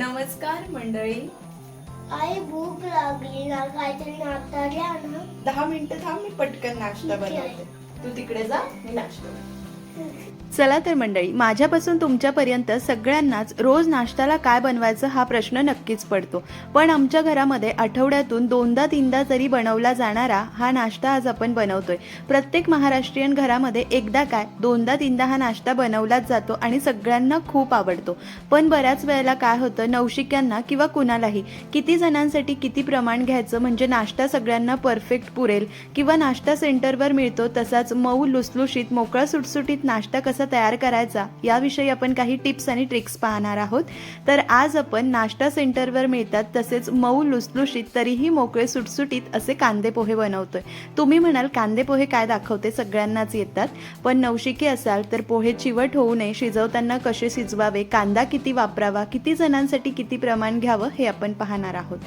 नमस्कार मंडळी आई भूक लागली ना काहीतरी नाश्ता द्या ना दहा मिनिटं थांब मी पटकन नाश्ता ठीक आहे. बनवते तू तिकडे जा मी नाश्ता बनवते. चला तर मंडळी माझ्यापासून तुमच्यापर्यंत सगळ्यांनाच रोज नाश्त्याला काय बनवायचं हा प्रश्न नक्कीच पडतो. पण आमच्या घरामध्ये आठवड्यातून दोनदा तीनदा तरी बनवला जाणारा हा नाश्ता आज आपण बनवतोय. प्रत्येक महाराष्ट्रीयन घरामध्ये एकदा काय दोनदा तीनदा हा नाश्ता बनवलाच जातो आणि सगळ्यांना खूप आवडतो. पण बऱ्याच वेळेला काय होतं नवशिक्यांना किंवा कुणालाही किती जणांसाठी किती प्रमाण घ्यायचं म्हणजे नाश्ता सगळ्यांना परफेक्ट पुरेल किंवा नाश्ता सेंटरवर मिळतो तसाच मऊ लुसलुशीत मोकळा सुटसुटीत नाश्ता कसा तयार करायचा याविषयी आपण काही टिप्स आणि ट्रिक्स पाहणार आहोत. तर आज आपण नाश्ता सेंटरवर मिळतात तसेच मऊ लुसलुशीत तरीही मोकळे सुटसुटीत असे कांदे पोहे बनवतोय. तुम्ही म्हणाल कांदे पोहे काय दाखवते? सगळ्यांनाच येतात. पण नवशिके असाल तर पोहे चिवट होऊ नये शिजवताना कसे शिजवावे कांदा किती वापरावा किती जणांसाठी किती प्रमाण घ्यावं हे आपण पाहणार आहोत.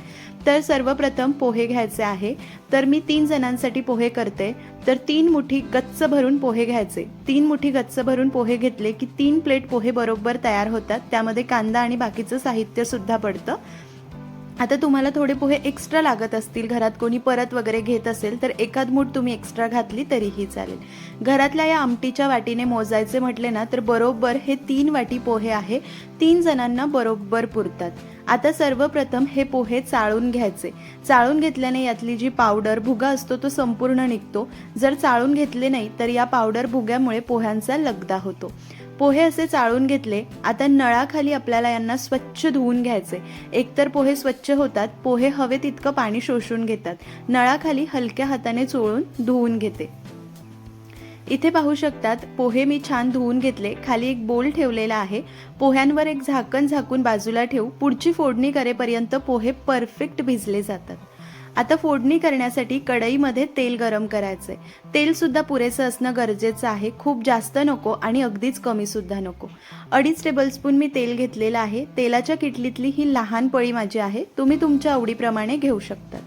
तर सर्वप्रथम पोहे घ्यायचे आहे. तर मी तीन जणांसाठी पोहे करते. तर तीन मुठी गच्च भरून पोहे घ्यायचे. तीन मुठी गच्च भरून पोहे घेतले की तीन प्लेट पोहे बरोबर तयार होतात. त्यामध्ये कांदा आणि बाकीचं साहित्य सुद्धा पडतं. आता तुम्हाला थोडे पोहे एक्स्ट्रा लागत असतील घरात कोणी परत वगैरे घेत असेल तर एखाद मूठ तुम्ही एक्स्ट्रा घातली तरीही चालेल. घरातल्या या आमटीच्या वाटीने मोजायचे म्हटले ना तर बरोबर हे तीन वाटी पोहे आहे. तीन जणांना बरोबर पुरतात. आता सर्वप्रथम हे पोहे चाळून घ्यायचे. चाळून घेतल्याने यातली जी पावडर भुगा असतो तो संपूर्ण निघतो. जर चाळून घेतले नाही तर या पावडर भुग्यामुळे पोह्यांचा लगदा होतो. पोहे असे चाळून घेतले आता नळाखाली आपल्याला यांना स्वच्छ धुवून घ्यायचे. एकतर पोहे स्वच्छ होतात पोहे हवे तितकं पाणी शोषून घेतात. नळाखाली हलक्या हाताने चोळून धुवून घेते. इथे पाहू शकतात पोहे मी छान धुवून घेतले खाली एक बोल ठेवलेला आहे. पोह्यांवर एक झाकण झाकून बाजूला ठेवू पुढची फोडणी करेपर्यंत पोहे परफेक्ट भिजले जातात. आता फोडणी करण्यासाठी कढईमध्ये तेल गरम करायचं आहे तेलसुद्धा पुरेसं असणं गरजेचं आहे. खूप जास्त नको आणि अगदीच कमीसुद्धा नको. अडीच टेबलस्पून मी तेल घेतलेलं आहे. तेलाच्या किटलीतली ही लहान पळी माझी आहे. तुम्ही तुमच्या आवडीप्रमाणे घेऊ शकता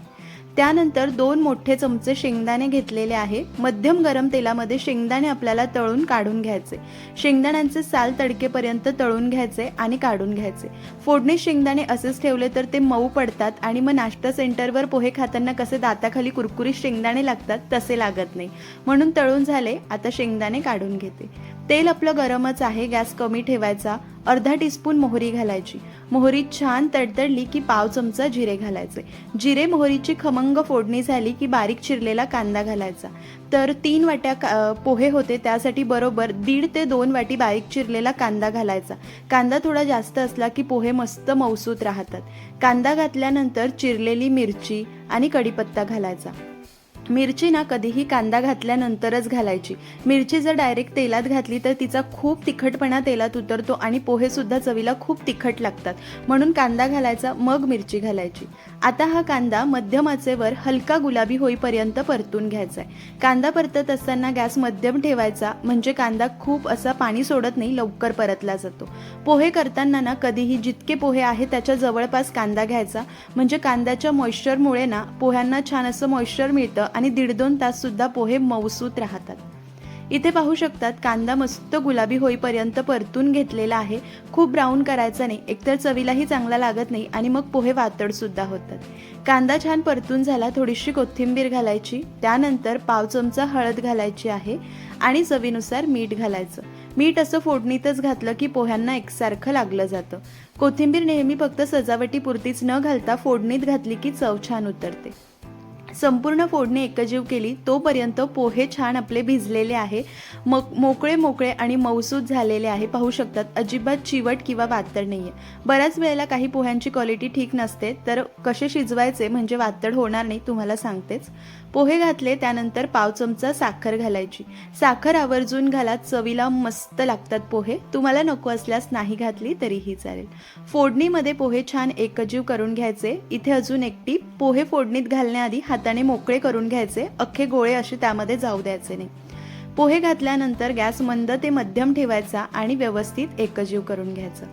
त्यानंतर दोन मोठे चमचे शेंगदाणे घेतलेले आहे. मध्यम गरम तेलामध्ये शेंगदाणे आपल्याला तळून काढून घ्यायचे. शेंगदाण्यांचे साल तडकेपर्यंत तळून घ्यायचे आणि काढून घ्यायचे. फोडणी शेंगदाणे असेच ठेवले तर ते मऊ पडतात आणि मग नाश्ता सेंटरवर पोहे खाताना कसे दाताखाली कुरकुरीत शेंगदाणे लागतात तसे लागत नाही. म्हणून तळून झाले आता शेंगदाणे काढून घेते. तेल आपलं गरमच आहे गॅस कमी ठेवायचा अर्धा टीस्पून मोहरी घालायची. मोहरी छान तडतडली की पाव चमचा जिरे घालायचे. जिरे मोहरीची खमंग फोडणी झाली की बारीक चिरलेला कांदा घालायचा. तर तीन वाट्या का- पोहे होते त्यासाठी बरोबर दीड ते दोन वाटी बारीक चिरलेला कांदा घालायचा. कांदा थोडा जास्त असला की पोहे मस्त मौसूत राहतात. कांदा घातल्यानंतर चिरलेली मिरची आणि कढीपत्ता घालायचा. मिरची ना कधीही कांदा घातल्यानंतरच घालायची. मिरची जर डायरेक्ट तेलात घातली तर तिचा खूप तिखटपणा तेलात उतरतो आणि पोहेसुद्धा चवीला खूप तिखट लागतात. म्हणून कांदा घालायचा मग मिरची घालायची. आता हा कांदा मध्यम आचेवर हलका गुलाबी होईपर्यंत परतून घ्यायचा आहे. कांदा परतत असताना गॅस मध्यम ठेवायचा म्हणजे कांदा खूप असा पाणी सोडत नाही लवकर परतला जातो. पोहे करताना ना कधीही जितके पोहे आहे त्याच्या जवळपास कांदा घ्यायचा म्हणजे कांद्याच्या मॉइश्चरमुळे ना पोह्यांना छान असं मॉइश्चर मिळतं आणि दीड दोन तास सुद्धा पोहे मऊसूत राहतात. इथे पाहू शकतात कांदा मस्त गुलाबी होईपर्यंत परतून घेतलेला आहे. खूप ब्राऊन करायचा नाही. एकतर चवीलाही चांगला लागत नाही आणि मग पोहे वातड सुद्धा होतात. कांदा छान परतून झाला थोडीशी कोथिंबीर घालायची त्यानंतर पाव चमचा हळद घालायची आहे आणि चवीनुसार मीठ घालायचं. मीठ असं फोडणीतच घातलं की पोह्यांना एकसारखं लागलं जातं. कोथिंबीर नेहमी फक्त सजावटीपुरतीच न घालता फोडणीत घातली की चव छान उतरते. संपूर्ण फोडणी एकजीव केली तोपर्यंत पोहे छान आपले भिजलेले आहे. मग मोकळे मोकळे आणि मौसूद झालेले आहे. पाहू शकतात अजिबात चिवट किंवा वातड नाही आहे बऱ्याच वेळेला काही पोह्यांची क्वालिटी ठीक नसते तर कसे शिजवायचे म्हणजे वातड होणार नाही तुम्हाला सांगतेच. पोहे घातले त्यानंतर पाव चमचा साखर घालायची. साखर आवर्जून घाला चवीला मस्त लागतात पोहे. तुम्हाला नको असल्यास नाही घातली तरीही चालेल. फोडणीमध्ये पोहे छान एकजीव करून घ्यायचे. इथे अजून एक टीप पोहे फोडणीत घालण्याआधी हाताने मोकळे करून घ्यायचे. अख्खे गोळे असे त्यामध्ये जाऊ द्यायचे नाही. पोहे घातल्यानंतर गॅस मंद ते मध्यम ठेवायचा आणि व्यवस्थित एकजीव करून घ्यायचा.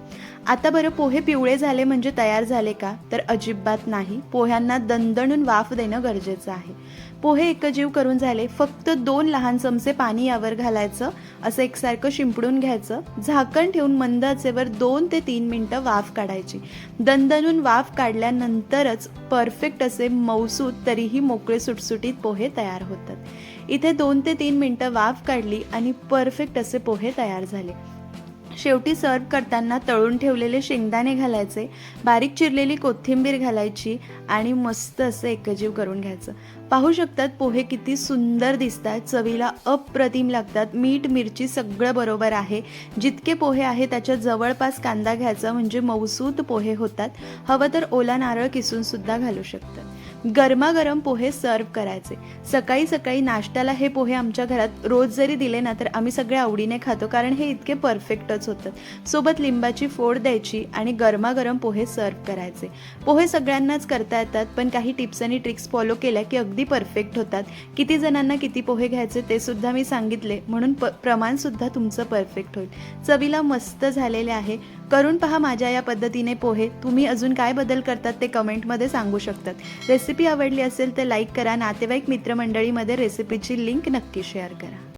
आता बरं पोहे पिवळे झाले म्हणजे तयार झाले का? तर अजिबात नाही. पोह्यांना दणदणून वाफ देणं गरजेचं आहे. पोहे एकजीव करून झाले. फक्त दोन लहान चमचे पाणी यावर घालायचं. असं एकसारखं शिंपडून घ्यायचं. झाकण ठेवून मंद आचेवर दोन ते तीन मिनटं वाफ काढायची. दणदणून वाफ काढल्यानंतरच परफेक्ट असे मौसूद तरीही मोकळे सुटसुटीत पोहे तयार होतात. इथे दोन ते तीन मिनटं वाफ काढली आणि परफेक्ट असे पोहे तयार झाले. शेवटी सर्व करताना तळून ठेवलेले शेंगदाणे घालायचे बारीक चिरलेली कोथिंबीर घालायची आणि मस्त असं एकजीव करून घ्यायचं. पाहू शकतात पोहे किती सुंदर दिसतात चवीला अप्रतिम लागतात मीठ मिरची सगळं बरोबर आहे. जितके पोहे आहे त्याच्या जवळपास कांदा घ्यायचा म्हणजे मौसूद पोहे होतात. हवं तर ओला नारळ किसून सुद्धा घालू शकतात. गरमागरम पोहे सर्व करायचे. सकाळी सकाळी नाश्त्याला हे पोहे आमच्या घरात रोज जरी दिले ना तर आम्ही सगळे आवडीने खातो कारण हे इतके परफेक्टच होतात सोबत लिंबाची फोड द्यायची आणि गरमागरम पोहे सर्व करायचे. पोहे सगळ्यांनाच करता येतात पण काही टिप्स आणि ट्रिक्स फॉलो केल्या की अगदी परफेक्ट होतात. किती जणांना किती पोहे घ्यायचे ते सुद्धा मी सांगितले म्हणून प प्रमाणसुद्धा तुमचं परफेक्ट होईल. चवीला मस्त झालेले आहे. करून पहा माझ्या या पद्धतीने पोहे. तुम्ही अजून काय बदल करतात ते कमेंटमध्ये सांगू शकतात. रेसिपी आवडली असेल तर लाईक करा. नातेवाईक मित्रमंडळीमध्ये रेसिपीची लिंक नक्की शेअर करा.